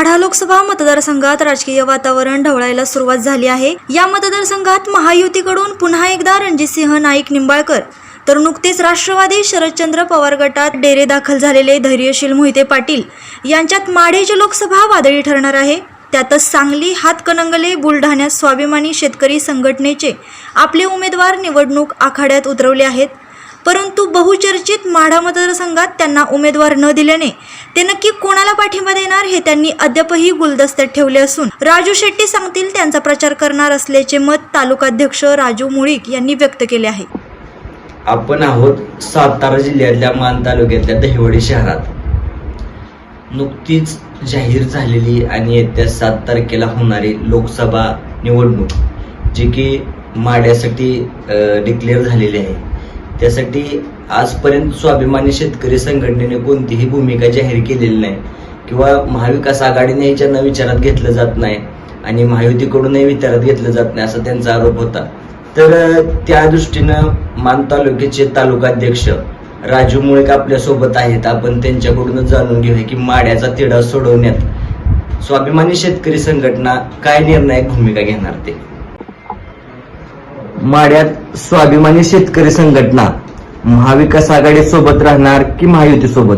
माढा लोकसभा मतदारसंघात राजकीय वातावरण ढवळायला सुरुवात झाली आहे. या मतदारसंघात महायुतीकडून पुन्हा एकदा रणजितसिंह नाईक निंबाळकर तर नुकतेच राष्ट्रवादी शरदचंद्र पवार गटात डेरे दाखल झालेले धैर्यशील मोहिते पाटील यांच्यात माढेची लोकसभा वादळी ठरणार आहे. त्यातच सांगली हातकणंगले बुलढाण्यात स्वाभिमानी शेतकरी संघटनेचे आपले उमेदवार निवडणूक आखाड्यात उतरवले आहेत. परंतु बहुचर्चित माढा मतदारसंघात त्यांना उमेदवार न दिल्याने ते नक्की कोणाला पाठिंबा देणार हे त्यांनी अद्यापही गुलदस्त्यात ठेवले असून राजू शेट्टी सांगतील त्यांचा प्रचार करणार असल्याचे मत तालुकाध्यक्ष राजू मुळीक यांनी व्यक्त केले आहे. आपण आहोत सातारा जिल्ह्यातल्या मान तालुक्यातल्या दहिवडी शहरात. नुकतीच जाहीर झालेली आणि येत्या सात तारखेला होणारी लोकसभा निवडणूक जी की माड्यासाठी डिक्लेअर झालेली आहे. त्यासाठी आजपर्यंत स्वाभिमानी शेतकरी संघटनेने कोणतीही भूमिका जाहीर केलेली नाही. किंवा महाविकास आघाडीने याच्या विचारात घेतलं जात नाही आणि महायुतीकडूनही विचारात घेतलं जात नाही असा त्यांचा आरोप होता. तर त्या दृष्टीनं मान तालुक्याचे तालुकाध्यक्ष राजू मुळेक आपल्यासोबत आहेत. आपण त्यांच्याकडूनच जाणून घेऊया की माड्याचा तिढा सोडवण्यात स्वाभिमानी शेतकरी संघटना काय निर्णायक भूमिका घेणार ते. माड्यात स्वाभिमानी शेतकरी संघटना महाविकास आघाडी सोबत राहणार की महायुती सोबत?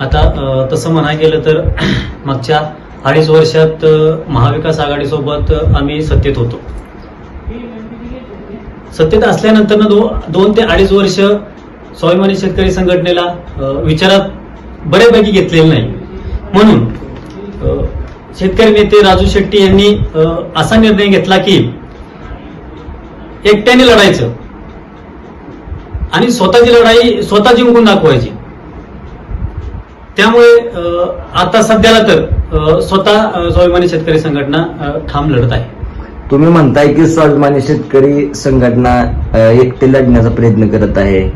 आता तसं म्हणायला गेलं तर मागच्या अडीच वर्षात महाविकास आघाडीसोबत सोबत आम्ही सत्तेत होतो. सत्तेत असल्यानंतर दो दोन ते अडीच वर्ष स्वाभिमानी शेतकरी संघटनेला विचारात बऱ्यापैकी घेतलेलं नाही. म्हणून शेतकरी नेते राजू शेट्टी यांनी असा निर्णय घेतला की एकट्याने लढायचं. आणि स्वतःची लढाई स्वतः जिंकून दाखवायची. त्यामुळे आता सध्याला तर स्वतः स्वाभिमानी शेतकरी संघटना ठाम लढत आहे. तुम्ही म्हणताय की स्वाभिमानी शेतकरी संघटना एकटे लढण्याचा प्रयत्न करत आहे.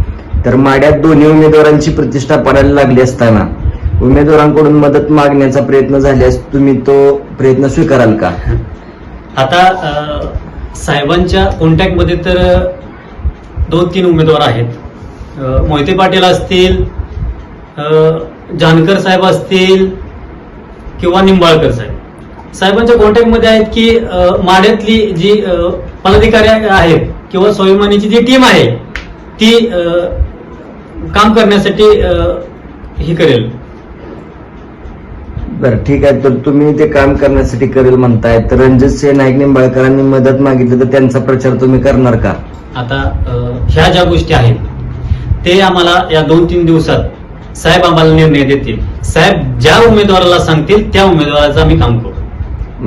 तर माड्यात दोन्ही उमेदवारांची प्रतिष्ठा पडायला लागली असताना उमेदवारांकडून मदत मागण्याचा प्रयत्न झाल्यास तुम्ही तो प्रयत्न स्वीकाराल का? आता साहेबांच्या कॉन्टॅक्टमध्ये तर दोन तीन उमेदवार आहेत. मोहिते पाटील असतील जानकर साहेब असतील किंवा निंबाळकर साहेब. साहेबांच्या कॉन्टॅक्टमध्ये आहेत की माड्यातली माढ्यातली जी पदाधिकारी आहेत किंवा स्वाभिमानीची जी टीम आहे ती काम करण्यासाठी हे करेल. बरं ठीक आहे तर तुम्ही ते काम करण्यासाठी करेल म्हणताय तर रणजित सिंह नाईक निंबाळकरांनी मदत मागितली तर त्यांचा प्रचार तुम्ही करणार का? आता अ, ह्या ज्या गोष्टी आहेत ते आम्हाला या दोन तीन दिवसात साहेब आम्हाला निर्णय देतील. साहेब ज्या उमेदवाराला सांगतील त्या उमेदवाराचं आम्ही काम करू.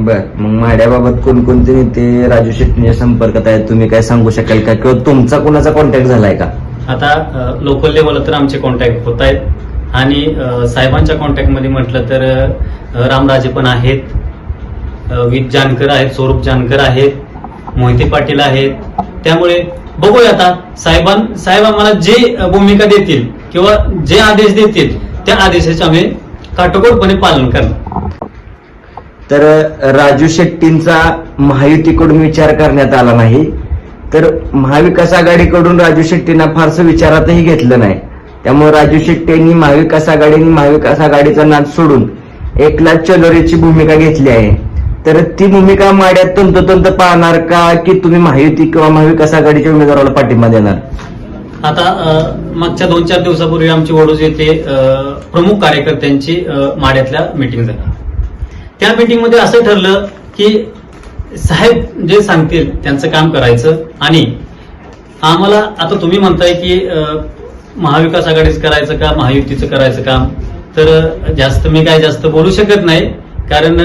बर मग माड्याबाबत कोणकोणते नेते राजू शेट्टीच्या संपर्कात आहेत तुम्ही काय सांगू शकाल का? किंवा तुमचा कोणाचा कॉन्टॅक्ट झालाय का? आता लोकल लेवलला तर आमचे कॉन्टॅक्ट होत आहेत. आणि साहेबांच्या कॉन्टॅक्टमध्ये म्हटलं तर रामराजे पण आहेत. विद जानकर आहेत स्वरूप जानकर आहेत मोहिते पाटील आहेत. त्यामुळे बघूया आता साहेबां साहेब आम्हाला जे भूमिका देतील किंवा जे आदेश देतील त्या आदेशाचे आम्ही काटोकोटपणे पालन करणार. तर राजू शेट्टींचा महायुतीकडून विचार करण्यात आला नाही. तर महाविकास आघाडीकडून राजू शेट्टींना फारसं विचारातही घेतलं नाही. त्यामुळे राजू शेट्टी यांनी महाविकास आघाडी आणि महाविकास आघाडीचा नाद सोडून एकला चलोरेची भूमिका घेतली आहे. तर ती भूमिका माड्यात तंतोतंत पाहणार का की तुम्ही महायुती किंवा महाविकास आघाडीच्या उमेदवाराला पाठिंबा देणार? आता मागच्या दोन चार दिवसापूर्वी आमची वडूज येथे प्रमुख कार्यकर्त्यांची माड्यातल्या मिटिंग झाली त्या मिटिंगमध्ये असं ठरलं की साहेब जे सांगतील त्यांचं काम करायचं आणि आम्हाला आता तुम्ही म्हणताय की महाविकास आघाडीच करायचं का महायुतीचं करायचं काम. तर जास्त मी काय जास्त बोलू शकत नाही कारण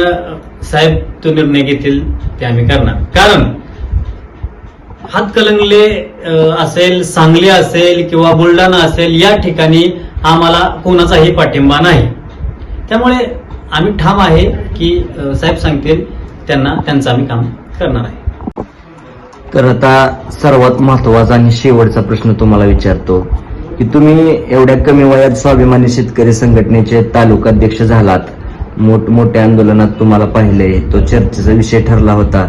साहेब तो निर्णय घेतील ते आम्ही करणार. कारण हातकलंगले कलंगले असेल सांगली असेल किंवा बुलढाणा असेल या ठिकाणी आम्हाला कोणाचाही पाठिंबा नाही. त्यामुळे आम्ही ठाम आहे की साहेब सांगतील त्यांना त्यांचं आम्ही काम करणार आहे. तर आता सर्वात महत्त्वाचा आणि शेवटचा प्रश्न तुम्हाला विचारतो. की तुम्ही एवढ्या कमी वयात स्वाभिमानी शेतकरी संघटनेचे तालुकाध्यक्ष झालात. मोठमोठ्या आंदोलनात तुम्हाला पाहिले तो चर्चेचा विषय ठरला होता.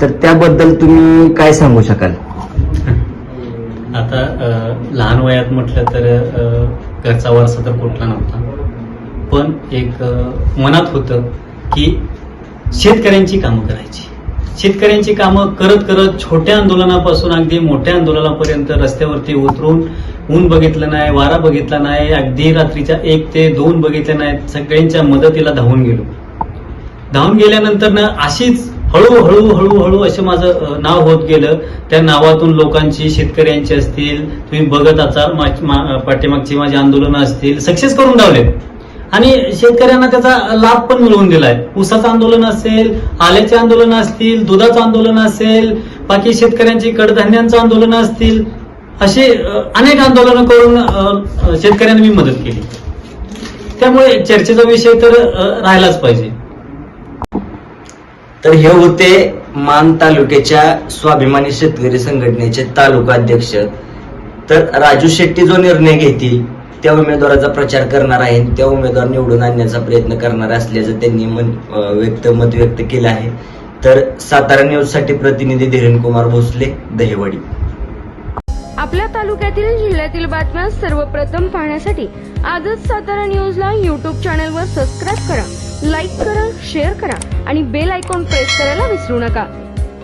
तर त्याबद्दल तुम्ही काय सांगू शकाल? आता लहान वयात म्हटलं तर घरचा वारसा तर कुठला नव्हता. पण एक मनात होतं की शेतकऱ्यांची कामं करायची. शेतकऱ्यांची कामं करत करत छोट्या आंदोलनापासून अगदी मोठ्या आंदोलनापर्यंत रस्त्यावरती उतरून ऊन बघितलं नाही वारा बघितला नाही अगदी रात्रीच्या एक ते दोन बघितले नाहीत सगळ्यांच्या मदतीला धावून गेलो. धावून गेल्यानंतर ना अशीच हळूहळू हळूहळू असं माझं नाव होत गेलं. त्या नावातून लोकांची शेतकऱ्यांची असतील तुम्ही बघत असाल पाठीमागची माझी आंदोलनं असतील सक्सेस करून धावले आणि शेतकऱ्यांना त्याचा लाभ पण मिळवून दिलाय. ऊसाचं आंदोलन असेल आल्याचे आंदोलन असतील दुधाचं आंदोलन असेल बाकी शेतकऱ्यांची कडधान्यांचं आंदोलन असतील असे अनेक आंदोलनं करून शेतकऱ्यांनी शेतकऱ्यांना मी मदत केली. त्यामुळे चर्चेचा विषय तर राहिलाच पाहिजे. तर हे होते मान तालुक्याच्या स्वाभिमानी शेतकरी संघटनेचे तालुका अध्यक्ष तर राजू शेट्टी जो निर्णय घेतील त्या उमेदवाराचा प्रचार करणार आहे त्या उमेदवार निवडून आणण्याचा प्रयत्न करणार असल्याचं त्यांनी मन व्यक्त मत व्यक्त केलं आहे. तर सातारा न्यूजसाठी प्रतिनिधी धीरेन कुमार भोसले दहिवडी. आपल्या तालुक्यातील जिल्ह्यातील बातम्या सर्वप्रथम पाहण्यासाठी आजच सातारा न्यूजला यूट्यूब चॅनलवर सबस्क्राईब करा लाईक करा शेअर करा आणि बेल आयकॉन प्रेस करायला विसरू नका.